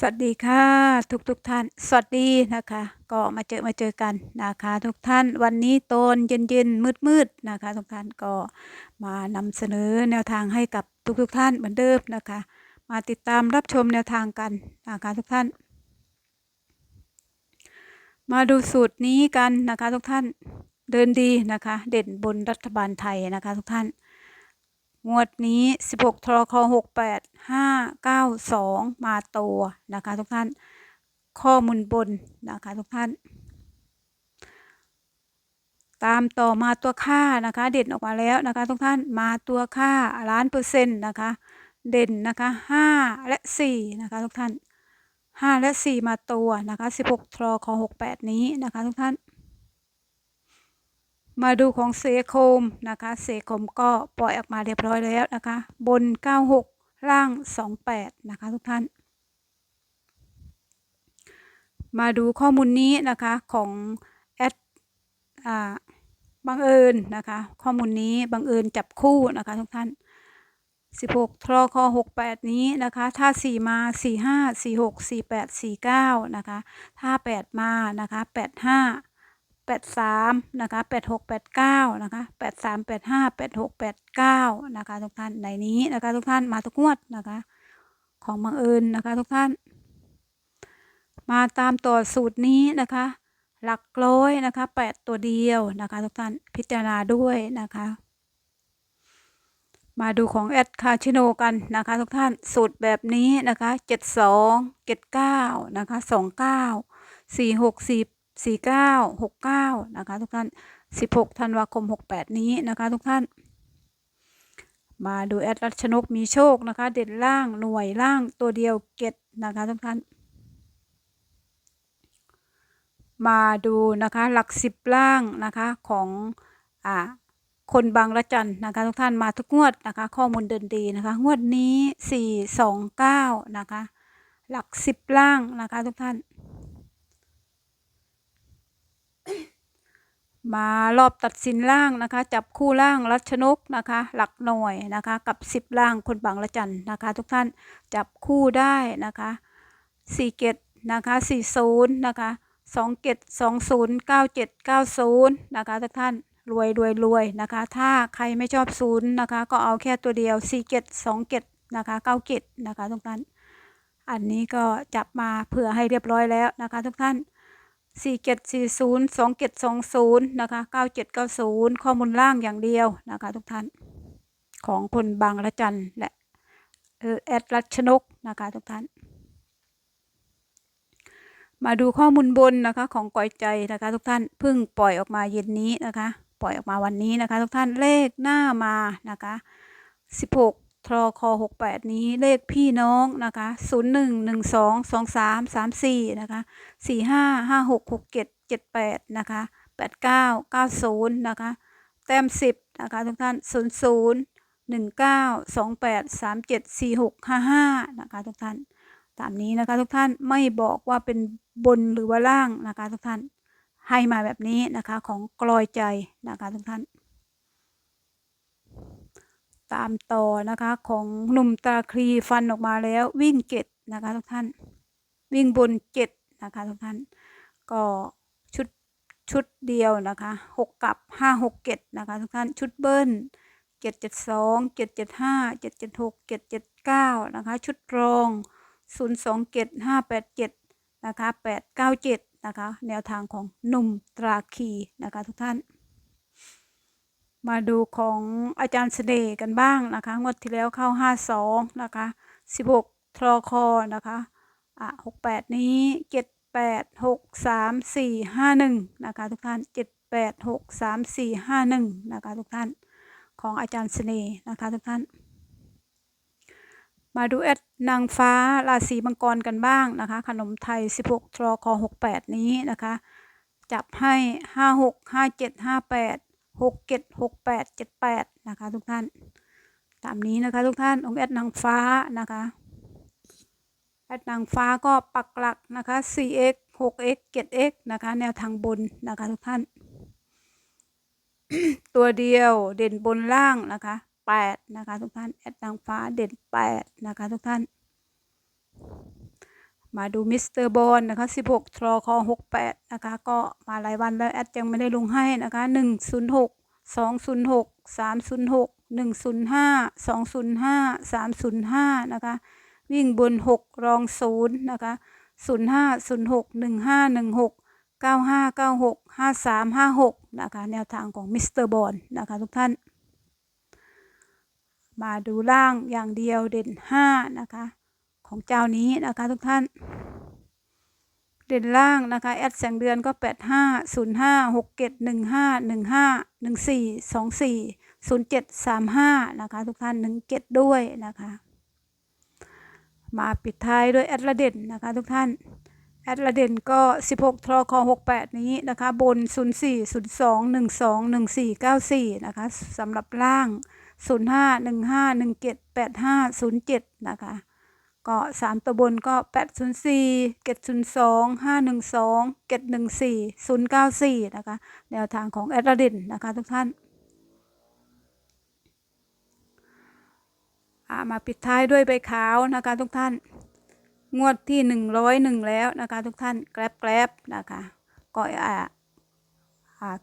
สวัสดีค่ะทุกทุกท่าน สวัสดีนะคะ ก็มาเจอมาเจอกันนะคะ ทุกท่านวันนี้ตนเย็นเย็นมืดมืดนะคะ ทุกท่านก็มานำเสนอแนวทางให้กับทุกทุกท่านเหมือนเดิมนะคะ มาติดตามรับชมแนวทางกันนะคะทุกท่าน มาดูสูตรนี้กันนะคะ ทุกท่านเดินดีนะคะ เด่นบนรัฐบาลไทยนะคะ ทุกท่าน งวดนี้ 16ทรค68 592 มาตัวนะคะทุกท่าน ข้อมูลบนนะคะทุกท่าน ตามต่อมาตัวค่านะคะ เด่นออกมาแล้วนะคะทุกท่าน มาตัวค่าล้านเปอร์เซ็นต์นะคะ เด่นนะคะ5และ4นะคะทุกท่าน 5 และ 4 มาตัวนะคะ 16ทรค68 นี้นะคะทุกท่าน มาดูของเซโคมนะคะเซโคมก็ปล่อยออกมาเรียบร้อยแล้วนะคะ บน 96 ล่าง 28 นะคะทุกท่าน มาดูข้อมูลนี้นะคะของแอดอ่าบังเอิญนะคะ ข้อมูลนี้บังเอิญจับคู่นะคะทุกท่าน 16ทรค68 นี้นะคะ ถ้า 4 มา 45 46 48 49 นะคะ ถ้า 8 มานะคะ 85 83นะคะ86 89นะคะ83 85 86 89นะคะทุกท่านในนี้นะคะทุกท่านมาทุกงวดนะคะของบังเอิญนะคะทุกท่าน มาตามต่อสูตรนี้นะคะ หลักร้อยนะคะ8ตัวเดียวนะคะทุกท่านพิจารณาด้วยนะคะมาดูของแอดคาชิโนกันนะคะทุกท่านสูตรแบบนี้นะคะ 72 79 นะคะ 29 46 4 49 69 นะคะทุกท่าน 16 ธันวาคม 68 นี้นะคะทุกท่าน มาดูแอดรัชนกมีโชคนะคะ เด่นล่างหน่วยล่างตัวเดียวเก็ดนะคะทุกท่าน มาดูนะคะหลักสิบล่างนะคะของอ่าคนบางละจันนะคะทุกท่านมาทุกงวดนะคะ ข้อมูลเดินดีนะคะ งวดนี้ 429 นะคะ หลักสิบล่างนะคะทุกท่าน มารอบตัดสินล่างนะคะ จับคู่ล่างรัชนกนะคะ หลักหน่วยนะคะ กับสิบล่างคนบางละจันนะคะ ทุกท่านจับคู่ได้นะคะสี่เกตนะคะสี่ศูนย์นะคะสองเกตสองศูนย์เก้าเจ็ดเก้าศูนย์นะคะทุกท่านรวยรวยรวยนะคะ ถ้าใครไม่ชอบศูนย์นะคะ ก็เอาแค่ตัวเดียวสี่เกตสองเกตนะคะเก้าเกตนะคะทุกท่าน อันนี้ก็จับมาเผื่อให้เรียบร้อยแล้วนะคะ ทุกท่าน สี่เจ็ดสี่ศูนย์สองเจ็ดสองศูนย์นะคะเก้าเจ็ดเก้าศูนย์ข้อมูลล่างอย่างเดียวนะคะทุกท่าน ของคนบางละจันและแอดรัชนกนะคะทุกท่าน มาดูข้อมูลบนนะคะของก่อยใจนะคะทุกท่านเพิ่งปล่อยออกมาเย็นนี้นะคะ ปล่อยออกมาวันนี้นะคะ ทุกท่านเลขหน้ามานะคะสิบหก พลคหกแปดนี้เลขพี่น้องนะคะศูนย์หนึ่งหนึ่งสองสองสามสามสี่นะคะสี่ห้าห้าหกหกเจ็ดเจ็ดแปดนะคะแปดเก้าเก้าศูนย์นะคะแต้มสิบนะคะทุกท่านศูนย์ศูนย์หนึ่งเก้าสองแปดสามเจ็ดสี่หกห้าห้านะคะทุกท่านตามนี้นะคะทุกท่านไม่บอกว่าเป็นบนหรือว่าล่างนะคะทุกท่านให้มาแบบนี้นะคะของกลอยใจนะคะทุกท่าน ตามต่อนะคะของหนุ่มตาคลีฟันออกมาแล้ววิ่งเจ็ดนะคะทุกท่าน วิ่งบนเจ็ดนะคะทุกท่าน ก็ชุดชุดเดียวนะคะหกกับห้าหกเจ็ดนะคะทุกท่านชุดเบิ้ลเจ็ดเจ็ดสองเจ็ดเจ็ดห้าเจ็ดเจ็ดหกเจ็ดเจ็ดเก้านะคะ ชุดรองศูนย์สองเจ็ดห้าแปดเจ็ดนะคะแปดเก้าเจ็ดนะคะ แนวทางของหนุ่มตราคีนะคะทุกท่าน มาดูของอาจารย์เสน่ห์กันบ้างนะคะ งวดที่แล้วเข้าห้าสองนะคะสิบหกทรคอนะคะอะหกแปดนี้เจ็ดแปดหกสามสี่ห้าหนึ่งนะคะทุกท่านเจ็ดแปดหกสามสี่ห้าหนึ่งนะคะทุกท่านของอาจารย์เสน่ห์นะคะทุกท่าน มาดูแอดนางฟ้าราศีมังกรกันบ้างนะคะ ขนมไทย 16 ทรคอ68 นี้นะคะ จับให้ 56 57 58 67 68 78 นะคะ ทุกท่าน ตามนี้นะคะ ทุกท่านองค์แอดนางฟ้านะคะแอดนางฟ้าก็ปักหลักนะคะ 4x 6x 7x นะคะ แนวทางบนนะคะ ทุกท่าน ตัวเดียวเด่นบนล่างนะคะ 8 นะคะ ทุกท่านแอดนางฟ้าเด่น 8 นะคะ ทุกท่าน มาดูมิสเตอร์บอลนะคะ 16ทรอคอ68 นะคะ ก็มาหลายวันแล้ว แอดยังไม่ได้ลงให้นะคะ 106 206 306 105 205 305 นะคะ วิ่งบน 6 รอง 0 นะคะ 05 06 15 16 95 96 53 56 นะคะ แนวทางของมิสเตอร์บอลนะคะทุกท่าน มาดูล่างอย่างเดียวเด่น 5 นะคะ ของเจ้านี้นะคะทุกท่าน เด่นล่างนะคะแอดแสงเดือนก็ 85 05 67 15 15 14 24 07 35นะคะทุกท่าน17ด้วยนะคะมาปิดท้ายด้วยแอดละเด่นนะคะทุกท่านแอดละเด่นก็ 16 ทรค68 นี้นะคะบน 04 02 12 1494นะคะสำหรับล่าง 05 15 17 85 07 นะคะ ก็สามตัวบนก็แปดศูนย์สี่เจ็ดศูนย์สองห้าหนึ่งสองเจ็ดหนึ่งสี่ศูนย์เก้าสี่นะคะ แนวทางของแอดลาดินนะคะทุกท่านามาปิดท้ายด้วยใบขาวนะคะทุกท่าน งวดที่หนึ่งร้อยหนึ่งแล้วนะคะทุกท่านแกลบแกลบนะคะก็อ่า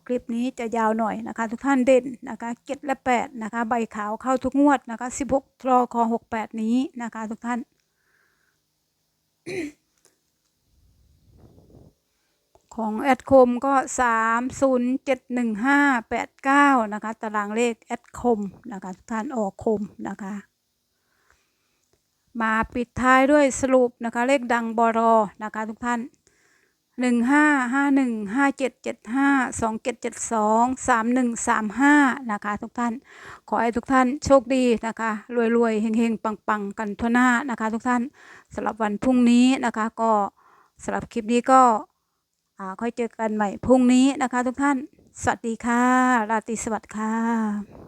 คลิปนี้จะยาวหน่อยนะคะ ทุกท่านเด่นนะคะเจ็ดและแปดนะคะ ใบขาวเข้าทุกงวดนะคะสิบหกทรอคอหกแปดนี้นะคะ ทุกท่าน ของแอดคมก็สามศูนย์เจ็ดหนึ่งห้าแปดเก้านะคะ ตารางเลขแอดคมนะคะทุกท่านออกคมนะคะ มาปิดท้ายด้วยสรุปนะคะ เลขดังบรอนะคะทุกท่าน หนึ่งห้าห้าหนึ่งห้าเจ็ดเจ็ดห้าสองเจ็ดเจ็ดสองสามหนึ่งสามห้านะคะ ทุกท่าน ขอให้ทุกท่านโชคดีนะคะ รวยๆเฮงๆปังๆกันทั่วหน้านะคะ ทุกท่านสำหรับวันพรุ่งนี้นะคะ ก็สำหรับคลิปนี้ก็ค่อยเจอกันใหม่พรุ่งนี้นะคะ ทุกท่าน สวัสดีค่ะ ราตรีสวัสดิ์ค่ะ